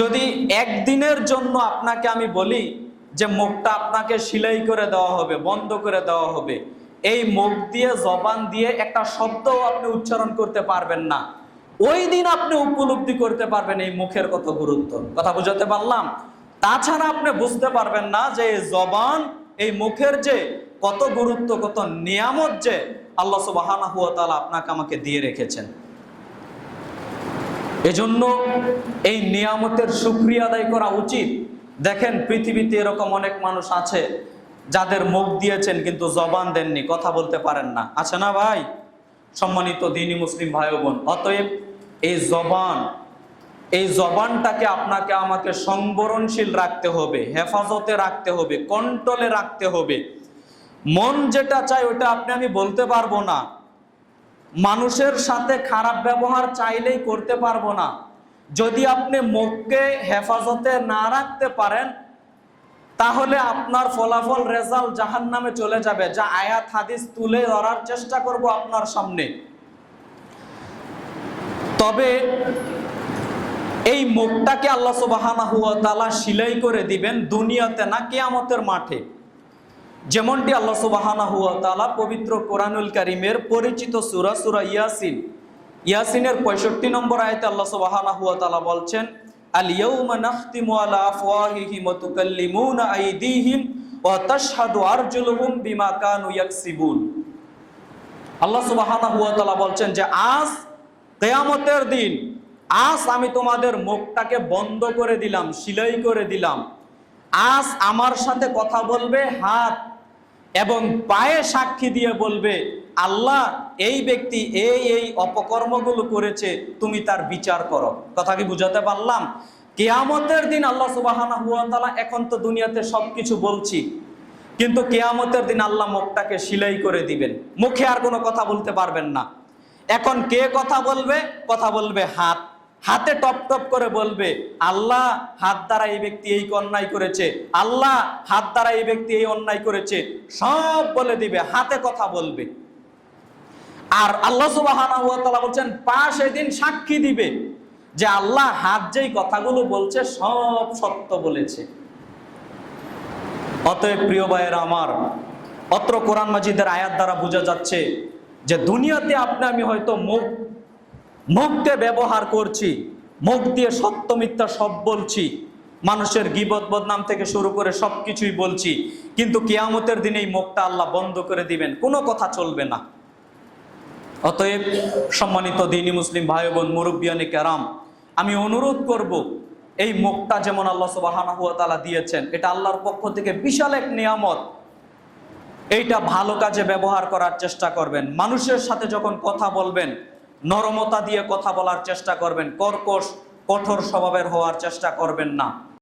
যদি একদিনের জন্য আপনাকে আমি বলি যে মুখটা আপনাকে সিলাই করে দেওয়া হবে, বন্ধ করে দেওয়া হবে, এই মুখ দিয়ে, জবান দিয়ে একটা শব্দও আপনি উচ্চারণ করতে পারবেন না। ওই দিন আপনি উপলব্ধি করতে পারবেন এই মুখের কত গুরুত্ব। কথা বুঝাতে পারলাম? তাছাড়া আপনি বুঝতে পারবেন না যে এই জবান, এই মুখের যে কত গুরুত্ব, কত নিয়ামত যে আল্লাহ তাআলা আপনাকে আমাকে দিয়ে রেখেছেন। এজন্য এই নিয়ামতের সুক্রিয়া আদায় করা উচিত। দেখেন, পৃথিবীতে এরকম অনেক মানুষ আছে যাদের মুখ দিয়েছেন কিন্তু জবান দেননি, কথা বলতে পারেন না। আছে না ভাই? সম্মানিত দিনী মুসলিম ভাই বোন অতএব এই জবান, এই জবানটাকে আপনাকে আমাকে সংবরণশীল রাখতে হবে, হেফাজতে রাখতে হবে, কন্ট্রোলে রাখতে হবে। মন যেটা চায় ওটা আপনি, আমি বলতে পারব না। মানুষের সাথে খারাপ ব্যবহার চাইলেই করতে পারব না। যদি আপনি মুখকে হেফাজতে না রাখতে পারেন, তাহলে আপনার ফলাফল রেজাল্ট জাহান নামে চলে যাবে, যা আয়াত, হাদিস তুলে ধরার চেষ্টা করব আপনার সামনে। তবে এই মুখটাকে আল্লাহ তাআলা সিলাই করে দিবেন দুনিয়াতে না কেয়ামতের মাঠে। যেমনটি আল্লাহ সুবাহানাহু ওয়া তাআলা পবিত্র কোরআনুল কারীমের পরিচিত সূরা সূরা ইয়াসিন। ইয়াসিনের 65 নম্বর আয়াতে আল্লাহ সুবহানাহু ওয়া তাআলা বলছেন বলছেন যে, আজ দিন, আজ আমি তোমাদের মুখটাকে বন্ধ করে দিলাম, সিলাই করে দিলাম। আজ আমার সাথে কথা বলবে হাত এবং পায়ে সাক্ষী দিয়ে বলবে, আল্লাহ, এই ব্যক্তি এই এই অপকর্মগুলো করেছে, তুমি তার বিচার করো। কথা কি বুঝাতে পারলাম? কেয়ামতের দিন আল্লাহ সুবাহানা হুয়া এখন তো দুনিয়াতে সবকিছু বলছি, কিন্তু কেয়ামতের দিন আল্লাহ মুখটাকে সিলাই করে দিবেন। মুখে আর কোনো কথা বলতে পারবেন না। এখন কে কথা বলবে? কথা বলবে হাত। হাতে টপ টপ করে বলবে, আল্লাহ হাত দ্বারা এই ব্যক্তি এই অন্যায় করেছে, আল্লাহ হাত দ্বারা এই ব্যক্তি এই অন্যায় করেছে। সব বলে দিবে, হাতে কথা বলবে। আর আল্লাহ ওয়া বলছেন পা সেদিন সাক্ষী দিবে যে আল্লাহ হাত যেই কথাগুলো বলছে, সব সত্য বলেছে। অতএব প্রিয় ভাইয়ের আমার, অত্র কোরআন মাজিদের আয়াত দ্বারা বোঝা যাচ্ছে যে দুনিয়াতে আপনি, আমি হয়তো মুখ মুখকে ব্যবহার করছি, মুখ দিয়ে সত্য মিথ্যা সব বলছি, মানুষের গিবত বদনাম থেকে শুরু করে সব কিছুই বলছি, কিন্তু কেয়ামতের দিনে এই মুখটা আল্লাহ বন্ধ করে দিবেন, কোনো কথা চলবে না। অতএব সম্মানিত দিনী মুসলিম ভাই বোন মুরব্বিয়ানি কেরাম, আমি অনুরোধ করব, এই মুখটা যেমন আল্লাহ তাআলা দিয়েছেন, এটা আল্লাহর পক্ষ থেকে বিশাল এক নিয়ামত। এইটা ভালো কাজে ব্যবহার করার চেষ্টা করবেন। মানুষের সাথে যখন কথা বলবেন নরমতা দিয়ে কথা বলার চেষ্টা করবেন কর্কশ কঠোর স্বভাবের হওয়ার চেষ্টা করবেন না।